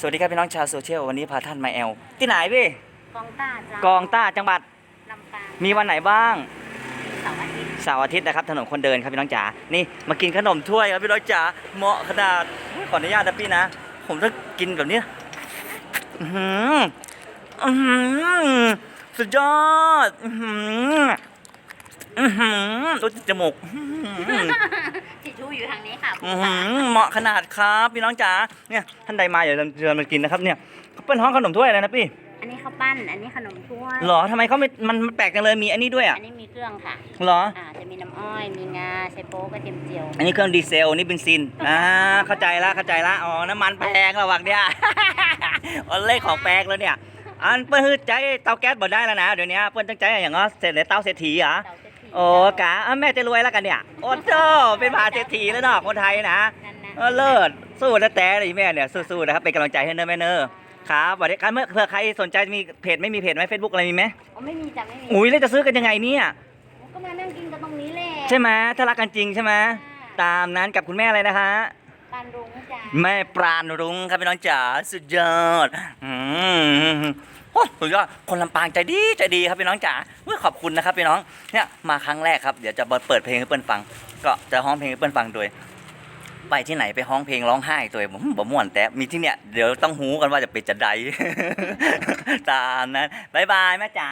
สวัสดีครับพี่น้องชาวโซเชียลวันนี้พาท่านมาแอลที่ไหนพี่กองต้าจ้ากองต้าจังหวัดลำปางมีวันไหนบ้างเสาร์อาทิตย์เสาร์อาทิตย์นะครับถนนคนเดินครับพี่น้องจ๋านี่มากินขนมถ้วยครับพี่น้องจ๋าเหมาะขนาดอุ๊ยขออนุญาตนะพี่นะ ผมต้องกินแบบนี้อื้อหืออื้อหือสุดยอดอื้อหื ออื้อหือรสจมูกอื้อหือจิจูอยู่ทางนี้ค่ะอื้อหือเหมาะขนาดครับพี่น้องจ๋าเนี่ยท่านใดมาอย่าลืมเชิญมากินนะครับเนี่ยเขาเป็นห้องขนมถ้วยอะไรนะพี่อันนี้ข้าวปั้น อันนี้ขนมถ้วย หรอทำไมเขาไม่มันมันแปลกจังเลยมีอันนี้ด้วยอะอันนี้มีเครื่องค่ะ หรอ อ่า จะมีน้ำอ้อย มีงาใช้โป๊กระเทียมเจียว อันนี้เครื่องดีเซลอันนี่เบนซินอ่าเข้าใจละเข้าใจละอ๋อน้ำมันแพงระหว่างเนี่ยอ๋อเลขของแพงแล้วเนี่ย อันเปิ้ลใจเตาแก๊สบ่ได้แล้วนะเดี๋ยวนี้เปิ้ลตั้งใจอย่างงั้นเสร็จเลยเตาเศรษฐีเหรอเสาเศรษฐี โอ้กะอะแม่จะรวยแล้วกันเนี่ย โอ้เจ้าเป็นมหาเศรษฐีแล้วเนาะคนไทยนะนั่นนะเออเลิศสู้นะแต่เลยแม่เนี่ยสู้ๆนะครับเป็นกำลังใจให้เนอะแม่เนอะครับสวัสดีครับเมื่อเผื่อใครสนใจมีเพจไม่มีเพจไหมเฟซบุ๊กอะไรมีไหมอ๋อไม่มีจ้ะไม่มีอุ้ยแล้วจะซื้อกันยังไงเนี่ยก็มานั่งกินกันตรงนี้แหละใช่ไหมถ้ารักกันจริงใช่ไหมตามนั้นกับคุณแม่อะไรนะคะการรุ้งจ้ะแม่ปราณรุ้งครับพี่น้องจ๋าสุดยอดอืมโอ้สุดยอดคนลำปางใจดีใจดีครับพี่น้องจ๋าเฮ้ยขอบคุณนะครับพี่น้องเนี่ยมาครั้งแรกครับเดี๋ยวจะเปิดเพลงให้เปิ้ลฟัง ก็จะร้องเพลงให้เปิ้ลฟังโดยไปที่ไหนไปร้องเพลงร้องไห้ตัวผมบ่ม่วนแต่มีที่เนี่ยเดี๋ยวต้องหูกันว่าจะเป็นจะใดตามนั้นบายบายแม่จ๋า